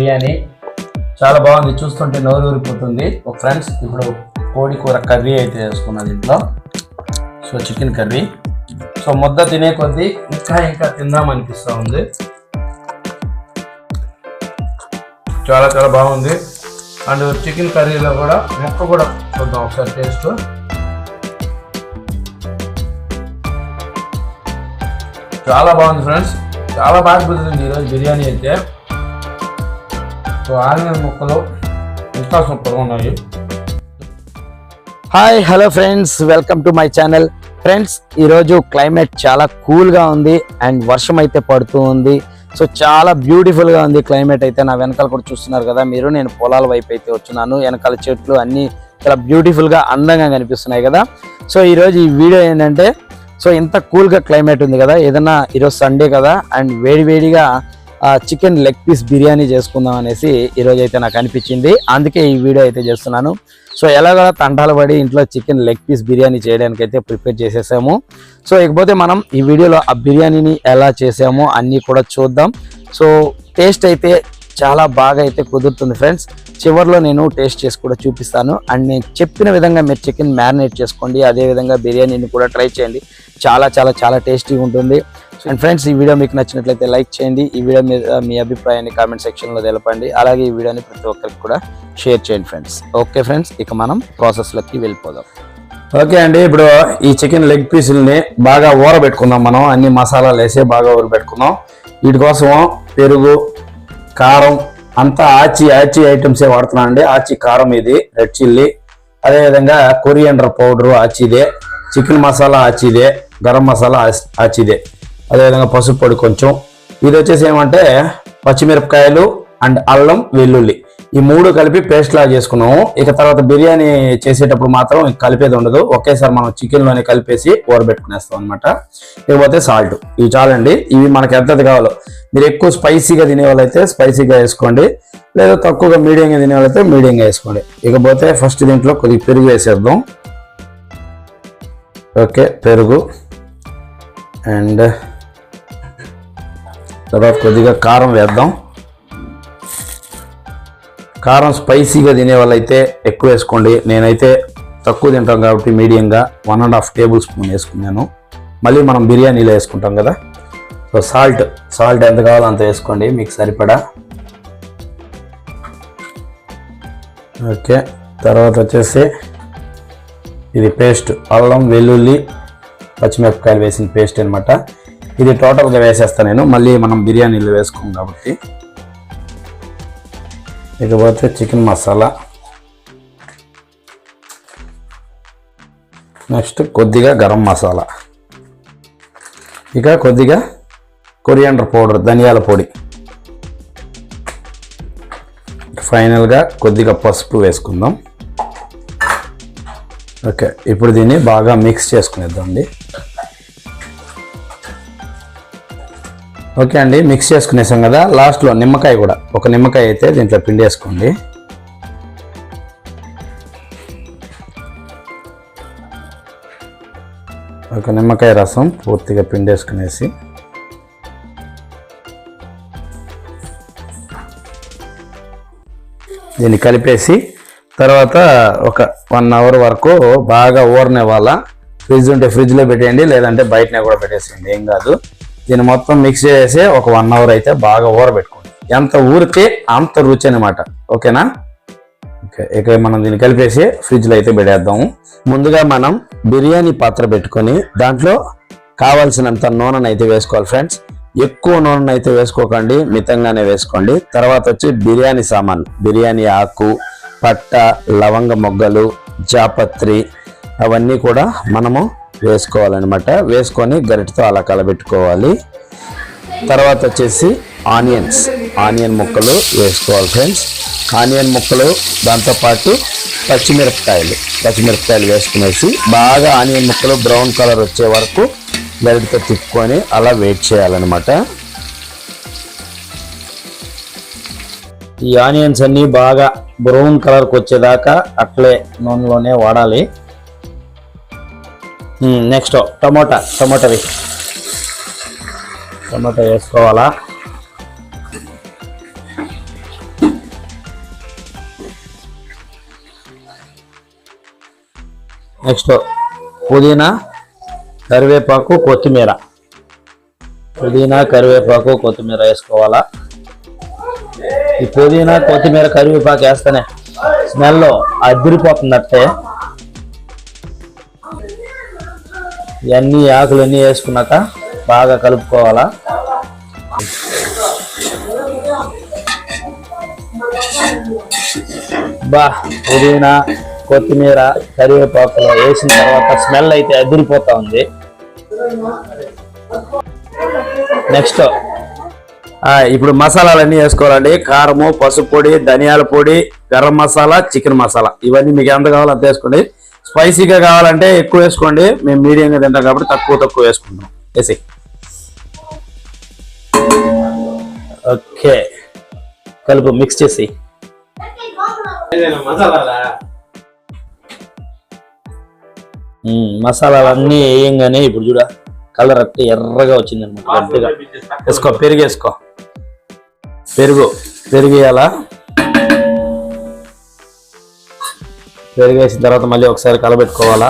బిర్యానీ. చాలా బాగుంది. చూస్తుంటే నోరు ఊరిపోతుంది. ఒక ఫ్రెండ్స్ ఇప్పుడు కోడి కూర కర్రీ అయితే వేసుకున్నా దీంట్లో సో చికెన్ కర్రీ. సో ముద్ద తినే కొద్దీ ఇంకా ఇంకా తిందామనిపిస్తూ ఉంది. చాలా చాలా బాగుంది. అండ్ చికెన్ కర్రీలో కూడా ముక్క కూడా చూద్దాం ఒకసారి టేస్ట్. చాలా బాగుంది ఫ్రెండ్స్. చాలా బాగా కుదిరింది ఈరోజు బిర్యానీ అయితే. సో ఆనియన్ ముక్కలు ఇంకా సూపర్గా ఉన్నాయి hi hello friends welcome to my channel friends ఈరోజు క్లైమేట్ చాలా కూల్గా ఉంది అండ్ వర్షం అయితే పడుతూ ఉంది. సో చాలా బ్యూటిఫుల్గా ఉంది క్లైమేట్ అయితే. నా వెనకాల కూడా చూస్తున్నారు కదా మీరు. నేను పొలాల వైపు అయితే వచ్చున్నాను. వెనకాల చెట్లు అన్నీ చాలా బ్యూటిఫుల్గా అందంగా కనిపిస్తున్నాయి కదా. సో ఈరోజు ఈ వీడియో ఏంటంటే సో ఇంత కూల్గా క్లైమేట్ ఉంది కదా. ఏదన్నా ఈరోజు సండే కదా అండ్ వేడివేడిగా చికెన్ లెగ్ పీస్ బిర్యానీ చేసుకుందాం అనేసి ఈరోజు అయితే నాకు అనిపించింది. అందుకే ఈ వీడియో అయితే చేస్తున్నాను. సో ఎలాగోలా తంటాలు పడి ఇంట్లో చికెన్ లెగ్ పీస్ బిర్యానీ చేయడానికి అయితే ప్రిపేర్ చేసేసాము. సో ఇకపోతే మనం ఈ వీడియోలో ఆ బిర్యానీని ఎలా చేసామో అన్నీ కూడా చూద్దాం. సో టేస్ట్ అయితే చాలా బాగా అయితే కుదురుతుంది ఫ్రెండ్స్. చివరిలో నేను టేస్ట్ చేసి కూడా చూపిస్తాను. అండ్ నేను చెప్పిన విధంగా మీరు చికెన్ మ్యారినేట్ చేసుకోండి. అదే విధంగా బిర్యానీని కూడా ట్రై చేయండి. చాలా చాలా చాలా టేస్టీగా ఉంటుంది. అండ్ ఫ్రెండ్స్ ఈ వీడియో మీకు నచ్చినట్లయితే లైక్ చేయండి. ఈ వీడియో మీద మీ అభిప్రాయాన్ని కామెంట్ సెక్షన్లో తెలపండి. అలాగే ఈ వీడియోని ప్రతి ఒక్కరికి కూడా షేర్ చేయండి ఫ్రెండ్స్ ఓకే ఫ్రెండ్స్ ఇక మనం ప్రాసెస్లోకి వెళ్ళిపోదాం. ఓకే అండి ఇప్పుడు ఈ చికెన్ లెగ్ పీసుల్ని బాగా ఊరబెట్టుకుందాం మనం. అన్ని మసాలాలు వేసి బాగా ఊరబెట్టుకుందాం. వీటి కోసం పెరుగు కారం అంతా ఆచి ఆచి ఐటమ్సే ఏ అండి ఆచి కారం ఇది రెడ్ చిల్లీ అదేవిధంగా కొరియండర్ పౌడరు ఆచిదే చికెన్ మసాలా ఆచిదే గరం మసాలా ఆచిదే అదేవిధంగా పసుపు పొడి కొంచెం. ఇది వచ్చేసి ఏమంటే పచ్చిమిరపకాయలు అండ్ అల్లం వెల్లుల్లి. ఈ మూడు కలిపి పేస్ట్ లాగా చేసుకున్నాము. ఇక తర్వాత బిర్యానీ చేసేటప్పుడు మాత్రం కలిపేది ఉండదు. ఒకేసారి మనం చికెన్లోనే కలిపేసి ఊరబెట్టుకునేస్తాం అనమాట ఇకపోతే సాల్ట్ ఇవి చాలండి. ఇవి మనకి ఎంతది కావాలో. మీరు ఎక్కువ స్పైసీగా తినే వాళ్ళైతే స్పైసీగా వేసుకోండి. లేదా తక్కువగా మీడియంగా తినే వాళ్ళైతే మీడియంగా వేసుకోండి. ఇకపోతే ఫస్ట్ దీంట్లో కొద్దిగా పెరుగు వేసేద్దాం. ఓకే పెరుగు. అండ్ తర్వాత కొద్దిగా కారం వేద్దాం. కారం స్పైసీగా తినే వాళ్ళైతే ఎక్కువ వేసుకోండి. నేనైతే తక్కువ తింటాం కాబట్టి మీడియంగా one and half table spoon వేసుకున్నాను. మళ్ళీ మనం బిర్యానీలో వేసుకుంటాం కదా? సో సాల్ట్ సాల్ట్ ఎంత కావాలో అంత వేసుకోండి. మీకు సరిపడా. ఓకే తర్వాత వచ్చేసి ఇది పేస్ట్ అల్లం వెల్లుల్లి పచ్చిమిరపకాయలు వేసిన పేస్ట్ అనమాట ఇది టోటల్గా వేసేస్తాను నేను. మళ్ళీ మనం బిర్యానీలో వేసుకోం కాబట్టి. ఇకపోతే చికెన్ మసాలా. నెక్స్ట్ కొద్దిగా గరం మసాలా. ఇక కొద్దిగా కొరియాండర్ పౌడర్ ధనియాల పొడి. ఫైనల్గా కొద్దిగా పసుపు వేసుకుందాం. ఓకే ఇప్పుడు దీన్ని బాగా మిక్స్ చేసుకునేద్దాం అండి ఓకే అండి మిక్స్ చేసుకునేసాం కదా లాస్ట్లో నిమ్మకాయ కూడా. ఒక నిమ్మకాయ అయితే దీంట్లో పిండి వేసుకోండి. ఒక నిమ్మకాయ రసం పూర్తిగా పిండి వేసుకునేసి. దీన్ని కలిపేసి తర్వాత ఒక వన్ అవర్ వరకు బాగా ఊరనే వాళ్ళ ఫ్రిడ్జ్ ఉంటే ఫ్రిడ్జ్లో పెట్టేయండి లేదంటే బయటనే కూడా పెట్టేసేయండి. ఏం కాదు. దీన్ని మొత్తం మిక్స్ చేసి ఒక వన్ అవర్ అయితే బాగా ఊరబెట్టుకోండి. ఎంత ఊరితే అంత రుచి అనమాట ఓకేనా? ఓకే ఇక మనం దీన్ని కలిపేసి ఫ్రిడ్జ్లో అయితే పెట్టేద్దాము. ముందుగా మనం బిర్యానీ పాత్ర పెట్టుకొని దాంట్లో కావాల్సినంత నూనెను అయితే వేసుకోవాలి ఫ్రెండ్స్ ఎక్కువ నూనెను అయితే వేసుకోకండి మితంగానే వేసుకోండి. తర్వాత వచ్చి బిర్యానీ సామాన్లు. బిర్యానీ ఆకు పట్ట లవంగ మొగ్గలు జాపత్రి అవన్నీ కూడా మనము వేసుకోవాలన్నమాట. వేసుకొని గరిటతో అలా కలబెట్టుకోవాలి. తర్వాత వచ్చేసి ఆనియన్స్. ఆనియన్ ముక్కలు వేసుకోవాలి ఫ్రెండ్స్. ఆనియన్ ముక్కలు దాంతోపాటు పచ్చిమిరపకాయలు. పచ్చిమిరపకాయలు వేసుకునేసి బాగా ఆనియన్ ముక్కలు బ్రౌన్ కలర్ వచ్చే వరకు గరిటతో తిప్పుకొని అలా వెయిట్ చేయాలన్నమాట. ఈ ఆనియన్స్ అన్నీ బాగా బ్రౌన్ కలర్కి వచ్చేదాకా అట్లే నూనెలోనే వాడాలి. Hmm, నెక్స్ట్ టమోటా టమోటావి టమోటా వేసుకోవాలా? నెక్స్ట్ పుదీనా కరివేపాకు కొత్తిమీర. పుదీనా కరివేపాకు కొత్తిమీర వేసుకోవాలా? ఈ పుదీనా కొత్తిమీర కరివేపాకు వేస్తేనే స్మెల్ అదిరిపోతుందంటే ఇవన్నీ ఆకులన్నీ వేసుకున్నాక బాగా కలుపుకోవాలా. బా పుదీనా కొత్తిమీర కరివేపాకులు వేసిన తర్వాత స్మెల్ అయితే అదిరిపోతా ఉంది. నెక్స్ట్ ఇప్పుడు మసాలాలన్నీ వేసుకోవాలండి. కారము పసుపు పొడి ధనియాల పొడి గరం మసాలా చికెన్ మసాలా. ఇవన్నీ మీకు ఎంత కావాలో అంత వేసుకోండి. స్పైసీగా కావాలంటే ఎక్కువ వేసుకోండి. మేము మీడియంగా తింటాం కాబట్టి తక్కువ తక్కువ వేసుకుంటాం. వేసి ఓకే. కలుపు మిక్స్ చేసి. మసాలాలు మసాలాలన్నీ వేయంగానే ఇప్పుడు చూడ కలర్ అట్టే ఎర్రగా వచ్చింది అనమాట వేసుకో పెరుగు వేసుకో. పెరుగు పెరుగు వేయాలా పెరుగు తర్వాత మళ్ళీ ఒకసారి కలబెట్టుకోవాలా?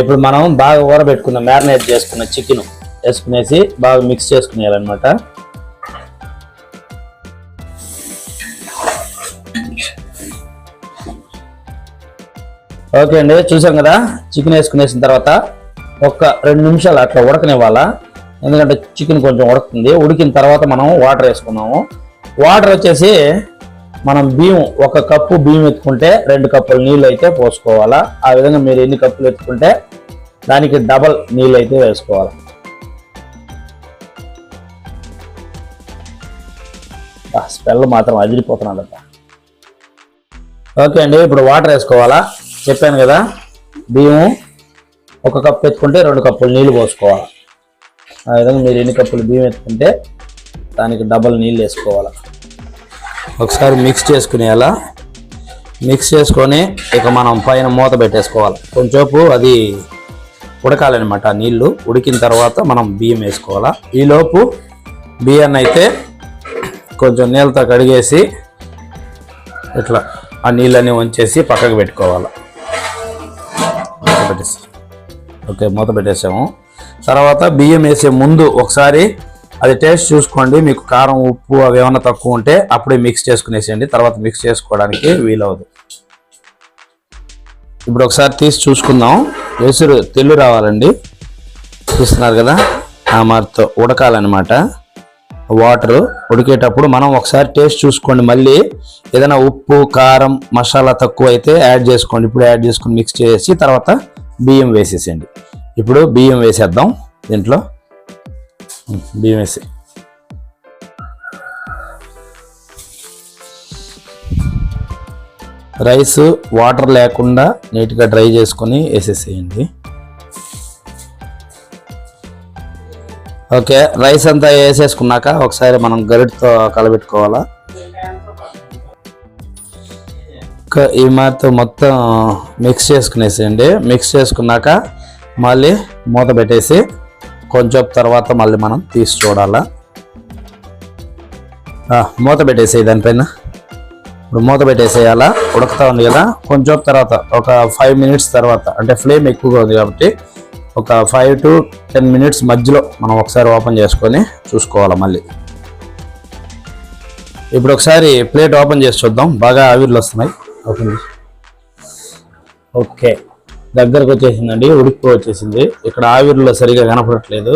ఇప్పుడు మనం బాగా ఊరబెట్టుకున్న మ్యారినేట్ చేసుకున్న చికెన్ వేసుకునేసి బాగా మిక్స్ చేసుకునేయాలన్నమాట. ఓకే అండి చూసాం కదా? చికెన్ వేసుకునేసిన తర్వాత ఒక రెండు నిమిషాలు అట్లా ఉడకనివ్వాలా? ఎందుకంటే చికెన్ కొంచెం ఉడుకుతుంది. ఉడికిన తర్వాత మనం వాటర్ వేసుకున్నాము. వాటర్ వచ్చేసి మనం బియ్యం ఒక కప్పు బియ్యం ఎత్తుకుంటే రెండు కప్పులు నీళ్ళు అయితే పోసుకోవాలా? ఆ విధంగా మీరు ఎన్ని కప్పులు ఎత్తుకుంటే దానికి డబల్ నీళ్ళు అయితే వేసుకోవాలి? స్మెల్ మాత్రం అదిరిపోతున్నాడట ఓకే అండి ఇప్పుడు వాటర్ వేసుకోవాలా? చెప్పాను కదా బియ్యం ఒక కప్పు ఎత్తుకుంటే రెండు కప్పులు నీళ్ళు పోసుకోవాలి? ఆ విధంగా మీరు ఎన్ని కప్పులు బియ్యం ఎత్తుకుంటే దానికి డబల్ నీళ్ళు వేసుకోవాలి? ఒకసారి మిక్స్ చేసుకునేలా. మిక్స్ చేసుకొని ఇక మనం పైన మూత పెట్టేసుకోవాలి. కొంచెంసేపు అది ఉడకాలన్నమాట నీళ్ళు. ఉడికిన తర్వాత మనం బియ్యం వేసుకోవాలా. ఈలోపు బియ్యాన్ని అయితే కొంచెం నీళ్ళతో కడిగేసి ఇట్లా ఆ నీళ్ళని వంచేసి పక్కకు పెట్టుకోవాలి. పెట్టేసి. ఓకే మూత పెట్టేసాము. తర్వాత బియ్యం వేసే ముందు ఒకసారి అది టేస్ట్ చూసుకోండి. మీకు కారం ఉప్పు అవి ఏమైనా తక్కువ ఉంటే అప్పుడే మిక్స్ చేసుకునేసేయండి. తర్వాత మిక్స్ చేసుకోవడానికి వీలవదు ఇప్పుడు ఒకసారి తీసి చూసుకుందాం. ఎసురు తెల్లు రావాలండి. చూస్తున్నారు కదా? ఆ మరితో ఉడకాలన్నమాట. వాటర్ ఉడికేటప్పుడు మనం ఒకసారి టేస్ట్ చూసుకోండి. మళ్ళీ ఏదైనా ఉప్పు కారం మసాలా తక్కువ అయితే యాడ్ చేసుకోండి. ఇప్పుడు యాడ్ చేసుకొని మిక్స్ చేసి తర్వాత బియ్యం వేసేసేయండి. ఇప్పుడు బియ్యం వేసేద్దాం దీంట్లో. బియ్యం వేసి రైస్ వాటర్ లేకుండా నీట్గా డ్రై చేసుకొని వేసేసేయండి. ఓకే రైస్ అంతా వేసేసుకున్నాక ఒకసారి మనం గరిటతో కలబెట్టుకోవాలా? ఈ మాతో మొత్తం మిక్స్ చేసుకునేసేయండి. మిక్స్ చేసుకున్నాక మళ్ళీ మూత పెట్టేసి కొంచెం తర్వాత మళ్ళీ మనం తీసి చూడాలా? మూత పెట్టేసేయి దానిపైన ఇప్పుడు మూత పెట్టేసేయాలా? ఉడుకుతా ఉంది కదా? కొంచెం తర్వాత ఒక ఫైవ్ మినిట్స్ తర్వాత అంటే ఫ్లేమ్ ఎక్కువగా ఉంది కాబట్టి ఒక ఫైవ్ టు టెన్ మినిట్స్ మధ్యలో మనం ఒకసారి ఓపెన్ చేసుకొని చూసుకోవాలి మళ్ళీ. ఇప్పుడు ఒకసారి ప్లేట్ ఓపెన్ చేసి చూద్దాం. బాగా ఆవిర్లు వస్తున్నాయి. ఓపెన్ ఓకే దగ్గరకు వచ్చేసిందండి ఉడికిపో వచ్చేసింది. ఇక్కడ ఆవిరిలో సరిగా కనపడట్లేదు.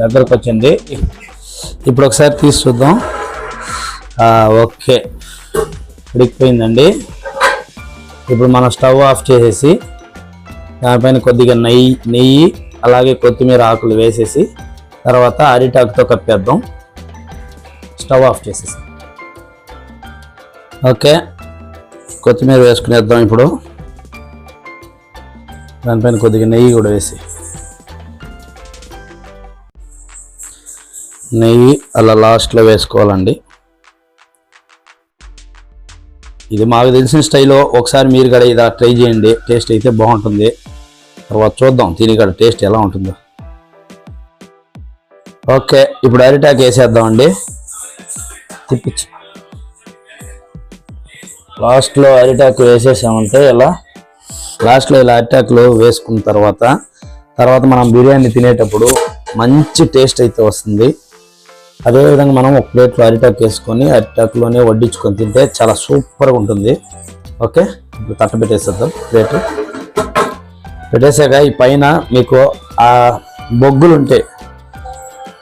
దగ్గరకు వచ్చింది. ఇప్పుడు ఒకసారి తీసి చూద్దాం. ఓకే. ఉడికిపోయిందండి. ఇప్పుడు మనం స్టవ్ ఆఫ్ చేసేసి దానిపైన కొద్దిగా నెయ్యి నెయ్యి అలాగే కొత్తిమీర ఆకులు వేసేసి తర్వాత అరిటాకుతో కప్పేద్దాం. స్టవ్ ఆఫ్ చేసేసి. ఓకే. కొత్తిమీర వేసుకునేద్దాం ఇప్పుడు. దానిపైన కొద్దిగా నెయ్యి కూడా వేసి. నెయ్యి అలా లాస్ట్లో వేసుకోవాలండి. ఇది మాకు తెలిసిన స్టైల్లో ఒకసారి మీరు కూడా ఇలా ట్రై చేయండి. టేస్ట్ అయితే బాగుంటుంది. తర్వాత చూద్దాం తిని కూడా టేస్ట్ ఎలా ఉంటుందో. ఓకే ఇప్పుడు అరిటాక్ వేసేద్దామండి. తిప్పించు లాస్ట్లో అరిటాకు వేసేసామంటే ఇలా లాస్ట్లో ఇలా అరిటాకులు వేసుకున్న తర్వాత తర్వాత మనం బిర్యానీ తినేటప్పుడు మంచి టేస్ట్ అయితే వస్తుంది. అదేవిధంగా మనం ఒక ప్లేట్లో అరిటాకు వేసుకొని అరిటాకులోనే వడ్డించుకొని తింటే చాలా సూపర్గా ఉంటుంది. ఓకే? ఇప్పుడు తట్ట పెట్టేసేద్దాం ప్లేట్. పెట్టేసాక ఈ పైన మీకు ఆ బొగ్గులు ఉంటే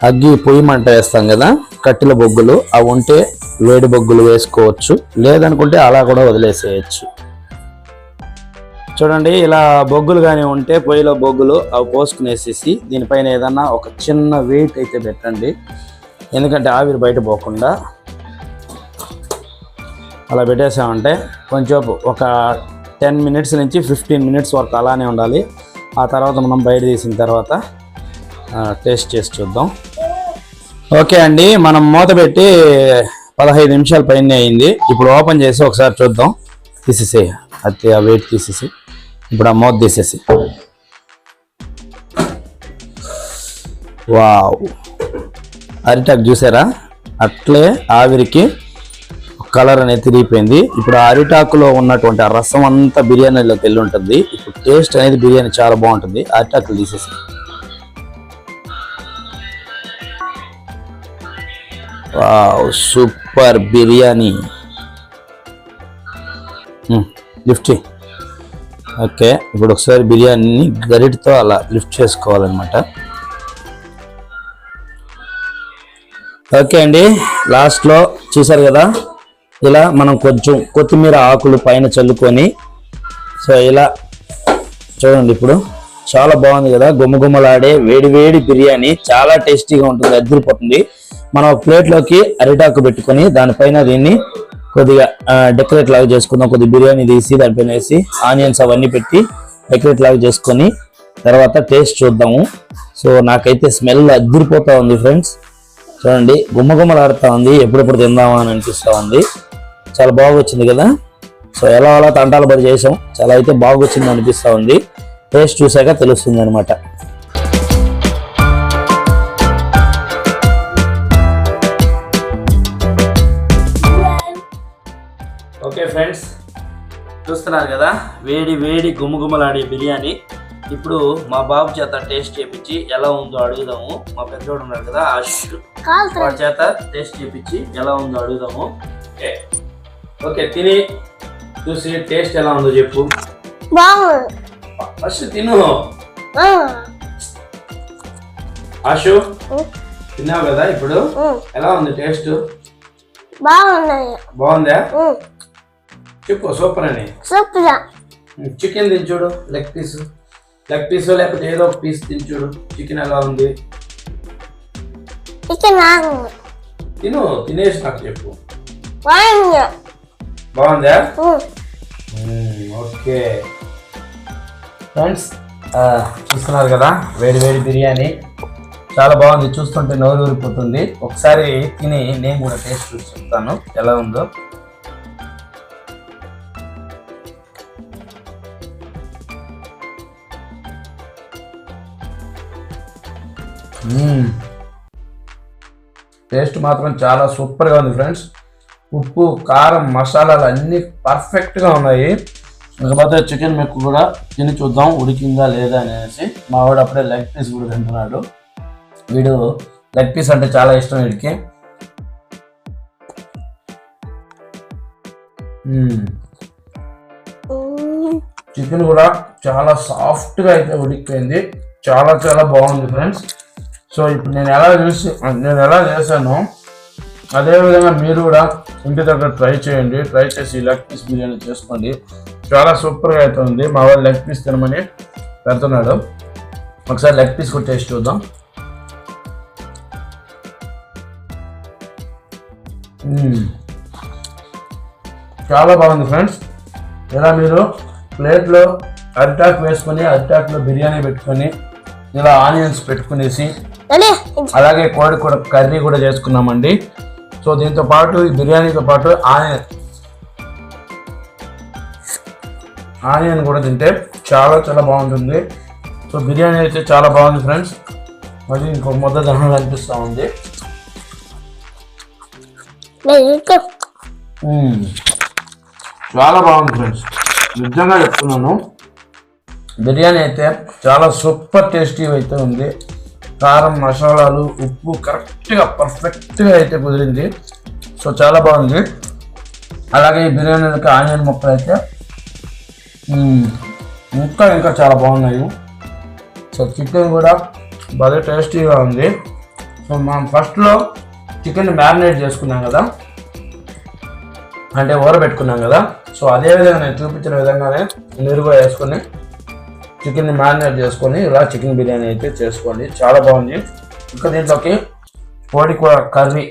అగ్గి పొయ్యి మంట వేస్తాం కదా కట్టెల బొగ్గులు అవి ఉంటే వేడి బొగ్గులు వేసుకోవచ్చు. లేదనుకుంటే అలా కూడా వదిలేసేయచ్చు. చూడండి ఇలా బొగ్గులు కానీ ఉంటే పొయ్యిలో బొగ్గులు అవి పోసుకునేసేసి దీనిపైన ఏదన్నా ఒక చిన్న వెయిట్ అయితే పెట్టండి. ఎందుకంటే ఆవిరి బయట పోకుండా. అలా పెట్టేసామంటే కొంచెం ఒక టెన్ మినిట్స్ నుంచి ఫిఫ్టీన్ మినిట్స్ వరకు అలానే ఉండాలి. ఆ తర్వాత మనం బయట తీసిన తర్వాత టేస్ట్ చేసి చూద్దాం. ఓకే అండి మనం మూత పెట్టి పదహైదు నిమిషాల పైన అయింది. ఇప్పుడు ఓపెన్ చేసి ఒకసారి చూద్దాం. తీసేసే అది ఆ వెయిట్ తీసేసి ఇప్పుడు ఆ మూత తీసేసి వావ్. అరిటాక్ చూసారా? అట్లే ఆవిరికి కలర్ అనేది తిరిగిపోయింది. ఇప్పుడు ఆ అరిటాకులో ఉన్నటువంటి ఆ రసం అంతా బిర్యానీలోకి వెళ్ళి ఉంటుంది ఇప్పుడు టేస్ట్ అనేది బిర్యానీ చాలా బాగుంటుంది. అరిటాకులు తీసేసి wow super biryani. Lift okay ఇప్పుడు ఒకసారి బిర్యానీని గరిటతో అలా లిఫ్ట్ చేసుకోవాలన్నమాట. ఓకే అండి లాస్ట్లో చూసారు కదా ఇలా మనం కొంచెం కొత్తిమీర ఆకులు పైన చల్లుకొని సో ఇలా చూడండి ఇప్పుడు చాలా బాగుంది కదా గుమ్మగుమ్మలాడే వేడి వేడి బిర్యానీ చాలా టేస్టీగా ఉంటుంది అదిరిపోతుంది. మనం ఒక ప్లేట్లోకి అరిటాకు పెట్టుకొని దానిపైన దీన్ని కొద్దిగా డెకరేట్ లాగా చేసుకుందాం. కొద్దిగా బిర్యానీ తీసి దానిపైన వేసి ఆనియన్స్ అవన్నీ పెట్టి డెకరేట్ లాగా చేసుకొని తర్వాత టేస్ట్ చూద్దాము. సో నాకైతే స్మెల్ అదిరిపోతా ఉంది ఫ్రెండ్స్ చూడండి గుమ్మగుమ్మలాడుతూ ఉంది. ఎప్పుడెప్పుడు తిందామా అని అనిపిస్తా ఉంది. చాలా బాగొచ్చింది కదా? సో ఎలా అలా తంటాలు పడి చేసాం. చాలా అయితే బాగా అనిపిస్తూ ఉంది. టేస్ట్ చూసాక తెలుస్తుంది అనమాట చూస్తున్నారు కదా? వేడి వేడి గుమ్మగుమ్మలాడే బిర్యానీ. ఇప్పుడు మా బాబు చేత టేస్ట్ చేపించి ఎలా ఉందో అడుగుదాము. మా పెద్దోడు ఉన్నాడు కదా ఆశ్ వాడి చేత టేస్ట్ చేపించి ఎలా ఉందో అడుగుదాము. ఓకే. ఓకే తిని చూసి టేస్ట్ ఎలా ఉందో చెప్పు. ఫస్ట్ తిను. ఆశు తిన్నావు కదా ఇప్పుడు? ఎలా ఉంది టేస్ట్ బాగుందా? చెప్పు సూపర్ అని. సూపర్ చికెన్ తినచూడు లెగ్ పీస్. లెగ్ పీస్ లేకపోతే ఏదో ఒక పీస్ తినచూడు చికెన్ ఎలా ఉంది? తిను తినేసి నాకు చెప్పు. బాగుంది. ఓకే. ఫ్రెండ్స్ చూస్తున్నారు కదా వేడి వేడి బిర్యానీ. చాలా బాగుంది చూస్తుంటే నోరు ఊరిపోతుంది. ఒకసారి తిని నేను కూడా టేస్ట్ చూసి చెప్తాను ఎలా ఉందో. టేస్ట్ మాత్రం చాలా సూపర్గా ఉంది ఫ్రెండ్స్. ఉప్పు కారం మసాలాలు అన్నీ పర్ఫెక్ట్గా ఉన్నాయి. ఇకపోతే చికెన్ మెక్కు కూడా తిని చూద్దాం ఉడికిందా లేదా అనేసి. మా వాడు అప్పుడే లెగ్ పీస్ కూడా తింటున్నాడు. వీడు లెగ్ పీస్ అంటే చాలా ఇష్టం వీడికి. చికెన్ కూడా చాలా సాఫ్ట్గా అయితే ఉడికిపోయింది. చాలా చాలా బాగుంది ఫ్రెండ్స్. సో ఇప్పుడు నేను ఎలా చూసి నేను ఎలా చేశానో అదేవిధంగా మీరు కూడా ఇంటి దగ్గర ట్రై చేయండి. ట్రై చేసి లెగ్ పీస్ బిర్యానీ చేసుకోండి. చాలా సూపర్గా అయితే ఉంది మా వాళ్ళు లెగ్ పీస్ తినమని పెడుతున్నాడు. ఒకసారి లెగ్ పీస్ కూడా టేస్ట్ చూద్దాం. Hmm. చాలా బాగుంది ఫ్రెండ్స్ ఇలా మీరు ప్లేట్లో అరిటాక్ వేసుకొని అరిటాక్లో బిర్యానీ పెట్టుకొని ఇలా ఆనియన్స్ పెట్టుకునేసి అలాగే కోడి కూడా కర్రీ కూడా చేసుకున్నామండి. సో దీంతో పాటు ఈ బిర్యానీతో పాటు ఆనియన్. ఆనియన్ కూడా తింటే చాలా చాలా బాగుంటుంది. సో బిర్యానీ అయితే చాలా బాగుంది ఫ్రెండ్స్. మరి ఇంకొక ముద్ద దహనం అనిపిస్తూ ఉంది. చాలా బాగుంది ఫ్రెండ్స్. నిజంగా చెప్తున్నాను. బిర్యానీ అయితే చాలా సూపర్ టేస్టీ అయితే ఉంది. కారం మసాలాలు ఉప్పు కరెక్ట్గా పర్ఫెక్ట్గా అయితే కుదిరింది. సో చాలా బాగుంది. అలాగే ఈ బిర్యానీకి ఆనియన్ ముక్కలు అయితే మ్మ్, ఇంకా ఇంకా చాలా బాగున్నాయి. సో చికెన్ కూడా బాగా టేస్టీగా ఉంది. సో మనం ఫస్ట్లో చికెన్ మ్యారినేట్ చేసుకున్నాం కదా. అంటే ఊరబెట్టుకున్నాం కదా. సో అదే విధంగా నేను చూపించిన విధంగానే మీరు కూడా వేసుకుని చికెన్ మ్యారినేట్ చేసుకొని ఇలా చికెన్ బిర్యానీ అయితే చేసుకోండి. చాలా బాగుంది. ఇంకా దీంట్లోకి కోడి కూర కర్రీ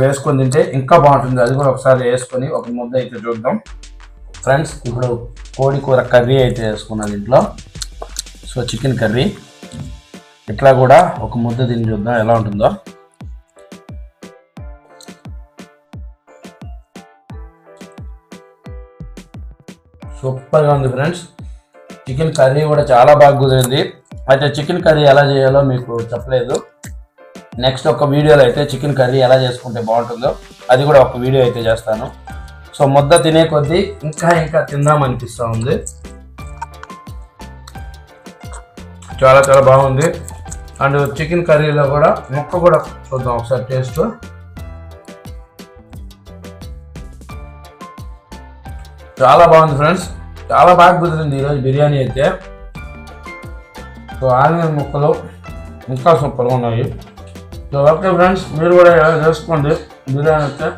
వేసుకొని తింటే ఇంకా బాగుంటుంది. అది కూడా ఒకసారి వేసుకొని ఒక ముద్ద అయితే చూద్దాం. ఫ్రెండ్స్ ఇప్పుడు కోడి కూర కర్రీ అయితే వేసుకున్నా దీంట్లో. So chicken curry. ఇట్లా కూడా ఒక ముద్ద తిని చూద్దాం ఎలా ఉంటుందో. సూపర్గా ఉంది ఫ్రెండ్స్. చికెన్ కర్రీ కూడా చాలా బాగా కుదిరింది. అయితే చికెన్ కర్రీ ఎలా చేయాలో మీకు చెప్పలేదు. నెక్స్ట్ ఒక వీడియోలో అయితే చికెన్ కర్రీ ఎలా చేసుకుంటే బాగుంటుందో అది కూడా ఒక వీడియో అయితే చేస్తాను. సో ముద్ద తినే కొద్దీ ఇంకా ఇంకా తిందాం అనిపిస్తూ ఉంది. చాలా చాలా బాగుంది. అండ్ చికెన్ కర్రీలో కూడా ముక్క కూడా చూద్దాం ఒకసారి టేస్ట్. చాలా బాగుంది ఫ్రెండ్స్. చాలా బాగా కుదిరింది ఈరోజు బిర్యానీ అయితే. సో ఆనియన్ ముక్కలు ఇంకా సూపర్గా ఉన్నాయి. సో ఓకే ఫ్రెండ్స్ మీరు కూడా ఇలా చేసుకోండి బిర్యానీ అయితే.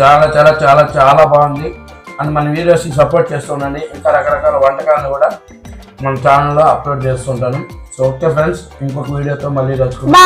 చాలా చాలా చాలా చాలా బాగుంది. అండ్ మన వీడియోస్ని సపోర్ట్ చేస్తుండండి ఇంకా రకరకాల వంటకాలను కూడా మన ఛానల్లో అప్లోడ్ చేస్తుంటాను సో ఓకే ఫ్రెండ్స్ ఇంకొక వీడియోతో మళ్ళీ కలుసుకుంటాం